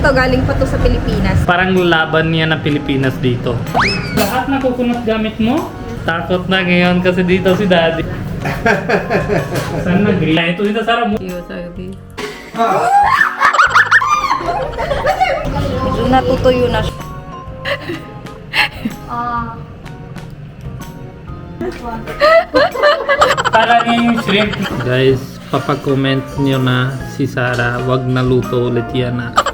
ito, galing pa to sa Pilipinas. Parang laban niya ng Pilipinas dito. Lahat na kukunot gamit mo? Takot na ngayon kasi dito si daddy. Saan na green? Ito dito sa mo. Iyo, sabi. Medyo natutuyo na siya. Para niya yung shrimp. Guys, papag-comment niyo na si Sarah, wag na luto ulit yan ah.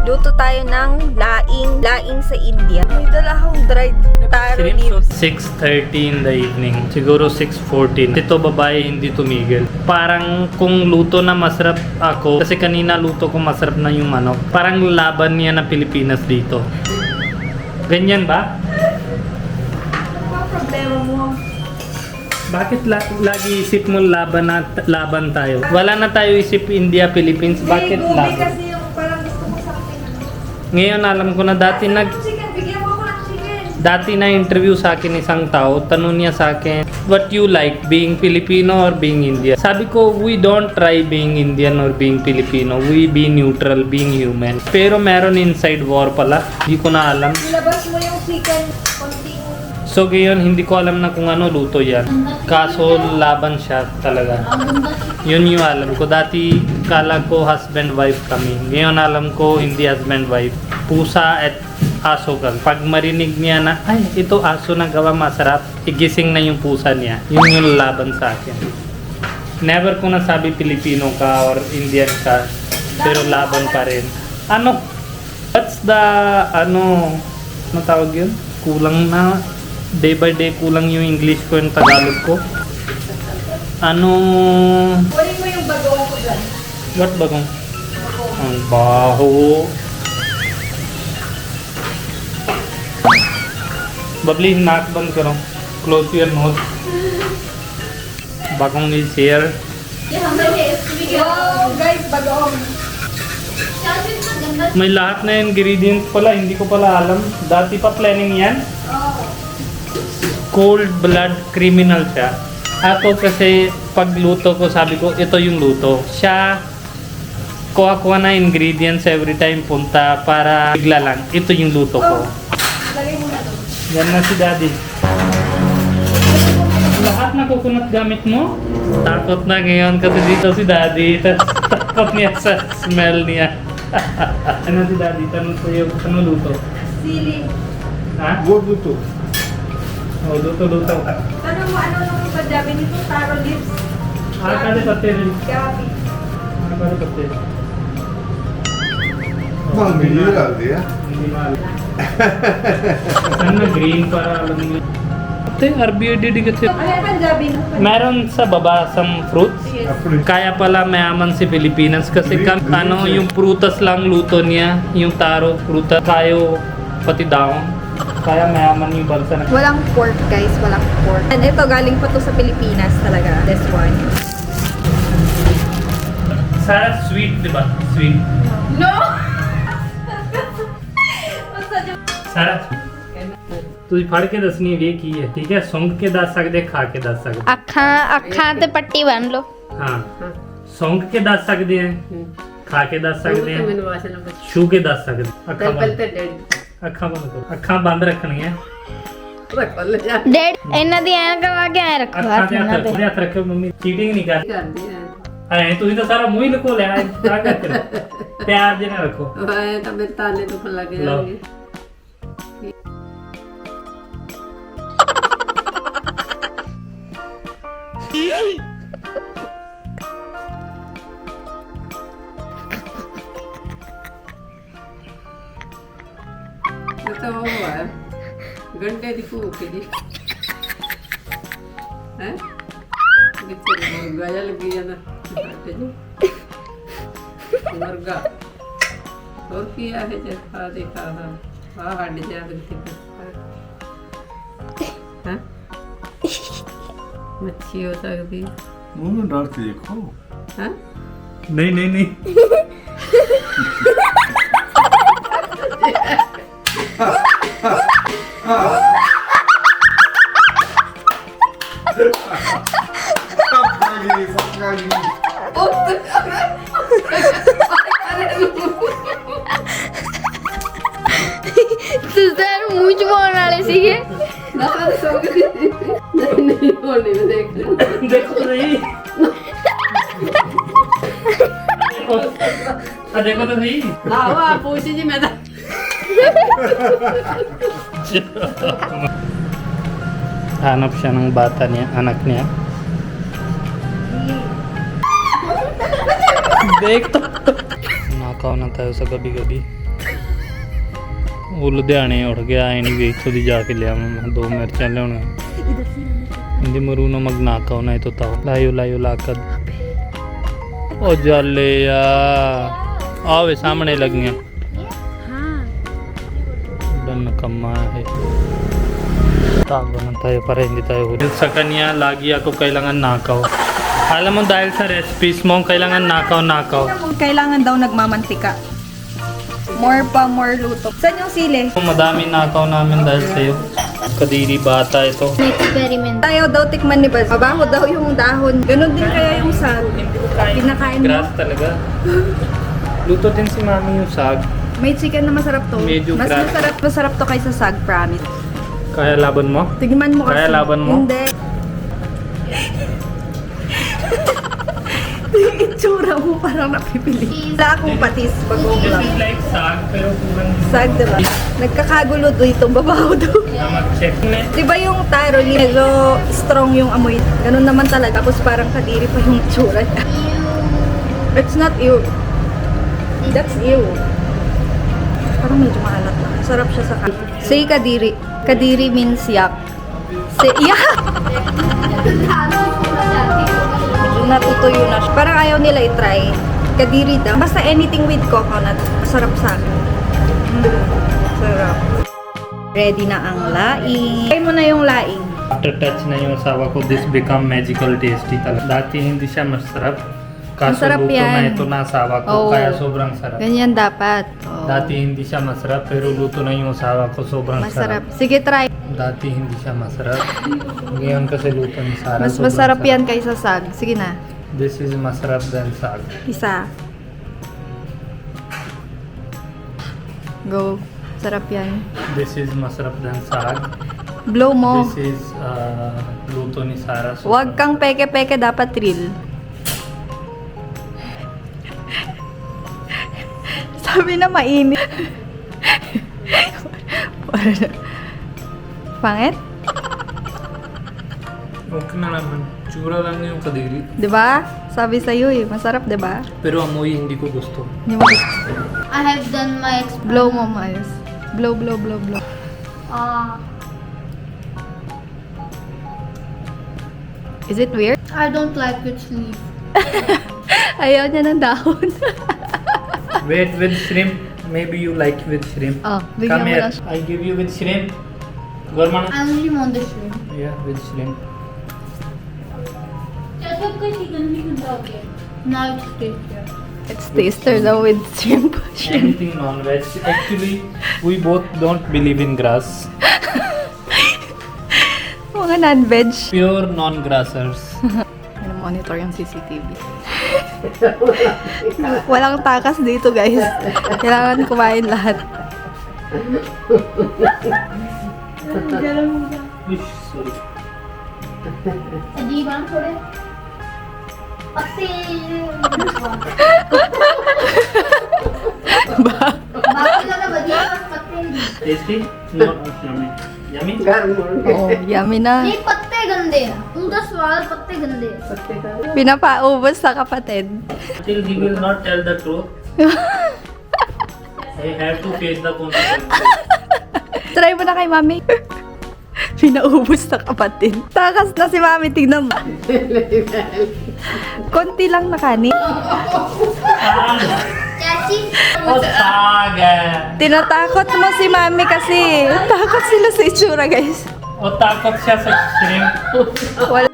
Luto tayo ng laing, laing sa India. May dala akong dried taro leaves. so 6.30 in the evening. Siguro 6.14. Ito babae hindi tumigil. Parang kung luto na masarap ako, kasi kanina luto ko masarap na yung manok. Parang laban niya ng Pilipinas dito. Ganyan ba? Ano problema mo? Bakit la- lagi isip mo laban na laban tayo? Wala na tayo isip India, Philippines. Bakit laban? kasi yung parang gusto mo sa akin. Ngayon alam ko na dati nag dati na interview sa akin isang tao, tanong niya sa akin, what you like, being Filipino or being Indian? Sabi ko, we don't try being Indian or being Filipino. We be neutral, being human. Pero meron inside war pala. Hindi ko na alam. Ilabas mo yung chicken, konting So ngayon, hindi ko alam na kung ano luto yan. Kaso laban siya talaga. Yun yung alam ko. Dati kala ko husband-wife kami. Ngayon alam ko hindi husband-wife. Pusa at aso ka. Pag marinig niya na, ay, ito aso na gawa masarap, igising na yung pusa niya. Yun yung laban sa akin. Never ko nasabi Pilipino ka or Indian ka, pero laban pa rin. Ano? What's the, ano, ano tawag yun? Kulang na, day by day kulang yung English ko yung Tagalog ko. Ano, Kunin mo yung bagoong ko dyan. what ba kung? Ang baho. Babli, naak band karo. Close your nose. Bagong is here. Wow, guys, bagoong. May lahat na ingredients pala, hindi ko pala alam. Dati pa planning yan. Cold blood criminal siya. Ako kasi pagluto ko, sabi ko, ito yung luto. Siya, kuha-kuha na ingredients every time punta para bigla lang. Ito yung luto ko. Lagay mo na. Yan na si daddy. Lahat na kukunot gamit mo? Takot na ngayon kasi dito si daddy. Takot niya sa smell niya. ano si daddy? Tanong ko yung ano luto? Sili. Ha? Go Bluetooth. Oh, luto-luto. Ano mo, ano nung sa Japan? Taro leaves. Ah, kano patil. Gabi. Ah, kano patil. Bang, bihira lagi ya? Minimal. Ano green para alam mo. Ate, RBD di kasi. Meron sa baba some fruits. Yes. Kaya pala mayaman si Pilipinas kasi kan, ano yung prutas lang luto niya, yung taro, prutas, tayo pati daon. Kaya mayaman yung bansa na. Walang pork, guys. Walang pork. And ito, galing pa to sa Pilipinas talaga. This one. Sarah sweet, di ba? Sweet. No! ਸਾਰਾ ਤੁਸੀਂ ਫੜ ਕੇ ਦੱਸਣੀ ਹੈ ਕੀ ਹੈ ਠੀਕ ਹੈ ਸੁੰਘ ਕੇ ਦੱਸ ਸਕਦੇ ਖਾ ਕੇ ਦੱਸ ਸਕਦੇ ਅੱਖਾਂ ਅੱਖਾਂ ਤੇ ਪੱਟੀ ਬੰਨ ਲਓ ਹਾਂ ਸੁੰਘ ਕੇ ਦੱਸ ਸਕਦੇ ਹੈ ਖਾ ਕੇ ਦੱਸ ਸਕਦੇ ਹੈ ਮੈਨੂੰ ਵਾਸ਼ਨਾ ਬਸ ਛੂ ਕੇ ਦੱਸ ਸਕਦੇ ਅੱਖਾਂ ਪਹਿਲ ਬੰਦ ਤੇ ਡੈਡ ਅੱਖਾਂ ਬੰਦ ਕਰੋ। ਅੱਖਾਂ ਬੰਦ ਰੱਖਣੀਆਂ। ਰੱਖ ਲੈ ਜਾ ਡੇਢ ਇਹਨਾਂ ਦੀ ਐਂ ਕਰਵਾ ਕੇ ਐਂ ਰੱਖੋ ਅੱਖਾਂ ਹੱਥ ਇਹਨਾਂ ਹੱਥ ਰੱਖੋ ਹੱਥ ਰੱਖੋ ਮੰਮੀ। ਚੀਟਿੰਗ ਨਹੀਂ ਕਰ ਕਰਦੀ ਆ ਐ ਤੁਸੀਂ ਤਾਂ ਸਾਰਾ ਮੂੰਹ ਹੀ ਲੁਕੋ ਲਿਆ ਹੈ ਤਾਂ ਕਰਕੇ ਪਿਆਰ ਦੇ ਨਾਲ ਰੱਖੋ। ਮੈਂ ਤਾਂ ਮੇਰੇ ਤਾਨੇ ਦੁਖਣ ਲੱਗ ਲਓ। ਜਾਣਗੇ। ਤਾਂ ਉਹ ਹੈ। ਗੰਡੇ ਦੀ ਭੂਖ ਦੀ ਹੈ? ਵਿੱਚ ਜਿਹਾ ਲੱਗੀ ਜਾਂਦਾ। ਆਟੇ 'ਚ ਮੁਰਗਾ। ਹੋਰ ਕੀ ਆ ਇਹ ਜੇ ਖਾ ਦੇ ਖਾ ਖਾ ਆ ਹੱਡ ਜਾ ਬਿਲਕੁਲ ਹਾਂ? ਮੱਛੀ ਹੋ ਸਕਦੀ। ਮੂੰਹ ਨੂੰ ਡਰ ਕੇ ਦੇਖੋ। ਹਾਂ? ਨਹੀਂ ਨਹੀਂ ਨਹੀਂ। ਆ ਦੇਖੋ ਤਾਂ ਸਹੀ ਆਹੋ ਆ ਪੁੱਛ ਜੀ ਮੈਂ ਤਾਂ Hanap siya ng bata niya, anak niya. Dekto! Nakaw na tayo sa gabi-gabi. ਉਹ ਲੁਧਿਆਣੇ ਉੱਠ ਗਿਆ ਐ ਨਹੀਂ ਵੇਖ ਤੋਂ ਦੀ ਜਾ ਕੇ ਲਿਆ ਮੈਂ ਦੋ ਮਿਰਚਾਂ ਲਿਆਉਣਾ hindi marunong magnakaw na ito tao layo layo lakad ઓ જાલે યાર આવે સામણે લગ્ન ಕಮ್ಮಿ ತಾಗೋಣ ತಾಯಿ ಪರಂದಿ ತಾಯಿ ಹೋಗಿ ಸಕನ್ಯ ಲಾಗಿ ako kailangan nakaw alam mo dahil sa recipes mo kailangan nakaw nakaw kailangan daw nagmamantika more pa more luto saan yung sili madami nakaw namin dahil sa'yo Kadiri bata ito. Experiment. Tayo daw tikman ni Baz. Mabaho daw yung dahon. Ganon din kaya yung sag. Pinakain mo. Grass talaga. Luto din si mami yung sag. May chicken na masarap to. Medyo Mas grass. masarap, masarap to kaysa sag, promise. Kaya laban mo? Tignan mo kasi. Kaya laban mo? Hindi. Yung itsura mo parang napipili. Wala akong patis pag This is like sag, pero kurang Sag, diba? Nagkakagulo to itong babaho to. na mag-check. Di ba yung taro, medyo strong yung amoy. Ganun naman talaga. Tapos parang kadiri pa yung tsura niya. It's not you. That's you. Parang medyo maalat lang. Sarap siya sa kan. Say kadiri. Kadiri means yak. Say yak! Medyo natutuyo na siya. Parang ayaw nila i-try. Kadiri daw. Basta anything with coconut. Masarap sa akin. Mm, sarap. Ready na ang laing. Try mo na yung laing. After touch na yung asawa ko, this become magical tasty talaga. Dati hindi siya masarap. Kaso Masarap luto yan. na ito na asawa ko, Oo. kaya sobrang sarap. Ganyan dapat. Oh. Dati hindi siya masarap, pero luto na yung asawa ko, sobrang Masarap. sarap. Sige, try. Dati hindi siya masarap. Ngayon kasi luto ni Sarah, Mas sobrang masarap sarap. yan kaysa sag. Sige na. This is masarap than sag. Isa. Go. Sarap yan. This is masarap than sag. Blow mo. This is uh, luto ni Sarah. sobrang- Huwag kang peke-peke, dapat real. Sabi na mainit. Para- Pangit? Okay na naman. Tsura lang yung kadiri. 'Di ba? Sabi sa eh, masarap 'di ba? Pero amoy hindi ko gusto. Hindi mo gusto. I have done my experiment. Blow mo maayos. Blow, blow, blow, blow. Ah, Is it weird? I don't like its leaf. Ayaw niya ng dahon. Wait with shrimp. Maybe you like with shrimp. oh, Come here. I give you with shrimp. Gorman. I only want the shrimp. Yeah, with shrimp. Now it's tastier. It's taster daw with shrimp. shrimp. Anything non-veg. Actually, we both don't believe in grass. Mga non-veg. Pure non-grassers. monitor yung CCTV. Walang takas dito, guys. Kailangan kumain lahat. अजीब थोड़े पत्ते गंदे उनका स्वाद पत्ते गंदे बिना पा ओ बस सका पते still he will not tell the truth i have to face the consequences Try mo na kay mami. Pinaubos sa kapatid. Takas na si mami, tignan mo. Konti lang na kanin. चाची Oh, saga! Tinatakot mo si mami kasi. Takot sila sa itsura, guys. O takot siya sa shrimp. Wala.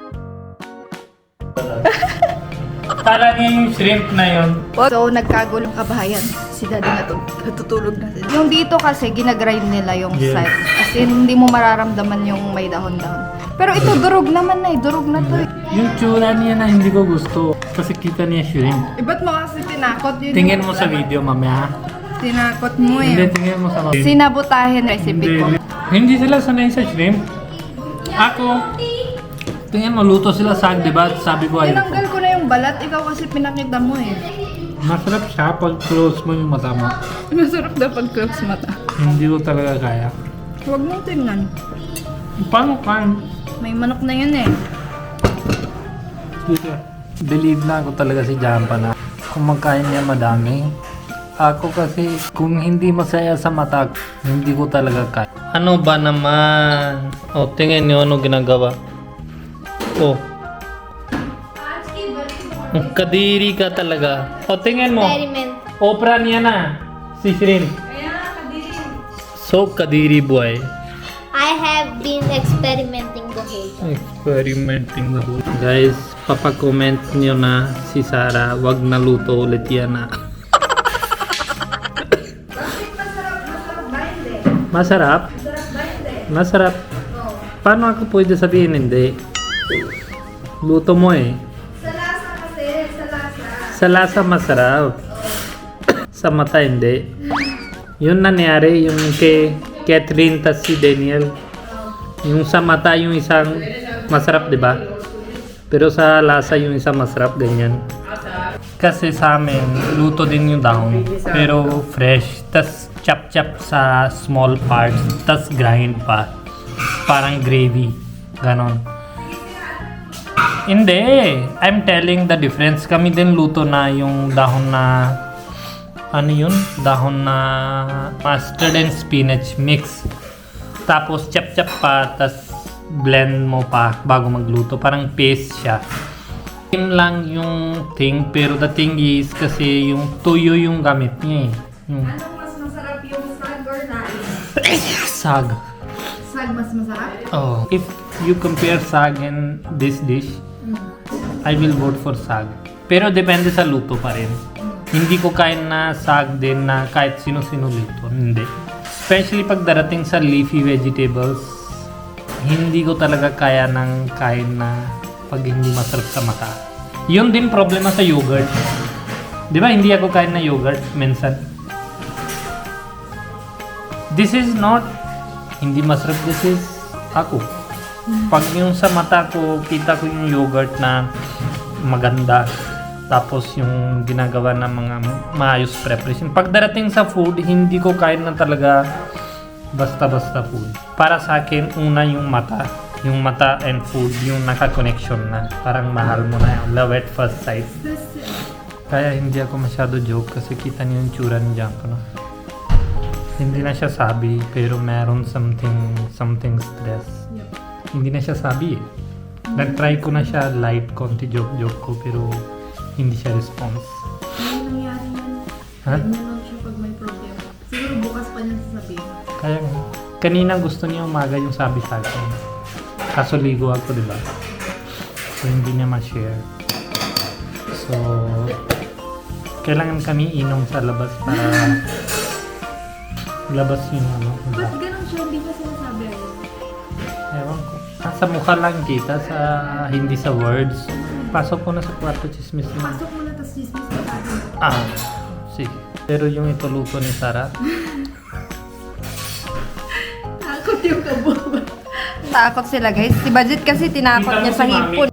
Kala niya yung shrimp na yun. So, nagkagulong kabahayan. Si daddy natug natutulog na. Yung dito kasi, ginagrind nila yung Yes. side. As in, hindi mo mararamdaman yung may dahon-dahon. Pero ito, durog naman na eh. Durog na to eh. Yung tsura niya na hindi ko gusto. Kasi kita niya shrimp. Eh, ba't mo kasi tinakot yun? Tingin mo sa video mamaya. Tinakot mo Hindi, tingin mo sa video. Sinabutahin recipe ko. Hindi sila sanay sa shrimp. Ako, tingnan mo, luto sila sag, di ba? Sabi ko ay, Tinanggal ko na yung balat, ikaw kasi pinakita mo eh. Masarap siya pag close mo yung mata mo. Masarap daw pag close mata. Hindi ko talaga kaya. Huwag mong tingnan. Paano kan? May manok na yun eh. Dito. Believe na ako talaga si Jampa na kung magkain niya madami. Ako kasi kung hindi masaya sa mata, hindi ko talaga kaya. Ano ba naman? O, tingnan niyo ano ginagawa. O. Kadiri ka talaga. O, tingnan mo. Experiment. Opera niya na. Si Shrimp. So, kadiri boy. I have been experimenting the whole time. Experimenting the whole Guys, papag-comment nyo na si Sarah, wag na luto ulit yan na. Masarap? Masarap. Paano ako pwede sabihin hindi? Luto mo eh. Sa lasa masarap. sa mata hindi. Yun nangyari yung kay Catherine tas si Daniel. Yung sa mata yung isang masarap, di ba? Pero sa lasa yung isang masarap, ganyan. Kasi sa amin, luto din yung dahon. Pero fresh. Tas chop-chop sa small parts. Tas grind pa. Parang gravy. Ganon. Hindi. I'm telling the difference. Kami din luto na yung dahon na ano yun? Dahon na mustard and spinach mix. Tapos chop-chop pa, tas blend mo pa bago magluto. Parang paste siya. Same lang yung thing, pero the thing is kasi yung tuyo yung gamit niya eh. Yung Anong mas masarap yung sag or nai? sag. Sag mas masarap? Oh. If you compare sag and this dish, I will vote for sag. Pero depende sa luto pa rin. Hindi ko kain na sag din na kahit sino-sino luto. Hindi. Especially pag darating sa leafy vegetables, hindi ko talaga kaya ng kain na pag hindi masarap sa mata. Yun din problema sa yogurt. Di ba hindi ako kain na yogurt minsan? This is not hindi masarap this is ako. Pag yung sa mata ko, kita ko yung yogurt na maganda. Tapos yung ginagawa ng mga maayos preparation. Pag darating sa food, hindi ko kain na talaga basta-basta food. Para sa akin, una yung mata. Yung mata and food, yung naka-connection na. Parang mahal mo na yung love at first sight. Kaya hindi ako masyado joke kasi kita niyo yung tsura ni Janko, no? Hindi na siya sabi, pero meron something, something stress. Hindi na siya sabi eh. Nag-try ko na siya light, konti joke-joke ko, pero hindi siya response. Ano nangyari yan? Ha? Ganyan siya pag may problema. Siguro bukas pa niya sasabihin. Kaya nga. kanina gusto niya umaga yung sabi sa akin. Kaso ligo ako, di ba? So hindi niya ma-share. So, kailangan kami inom sa labas para labas yung ano. Ba't ganun siya? Hindi niya sinasabi. Ewan ko. Ah, Sa mukha lang kita, sa hindi sa words. Pasok ko na sa kwarto, chismis na. Pasok mo na, tas chismis tayo. Ah, sige. Pero yung ito luto ni Sarah, Takot yung kabuba. Takot sila guys. Si Budget kasi tinakot niya sa hipon.